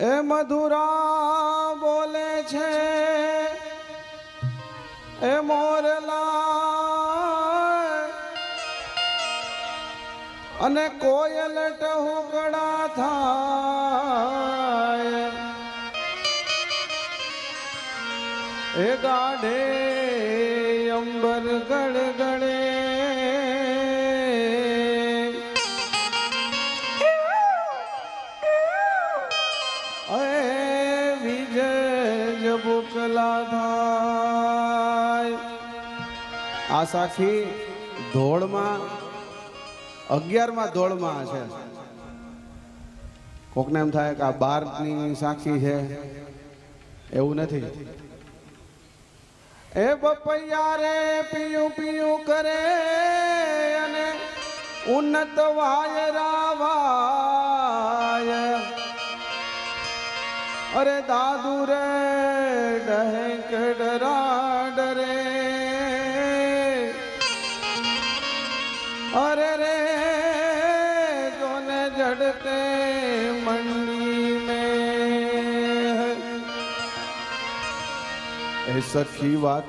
એ મધુરા બોલે છે એ મોરલા અને કોયલ ટહુકડા થાય. એ ગાઢે અંબર ગળગળે અરે વિજય જબુકલા થાય આ સાખી ધોળમાં, અગિયારમાં ધોળમાં છે. કોકને એમ થાય કે આ બારની સાક્ષી છે. એવું નથી. એ બપૈયા રે પીયું પીયું કરે અને ઉન્નત વાયરા વાય અરે દાદુ રે ડહેક ડરા ડરે અરે રે જોને જડતે મંડી એ સખી વાત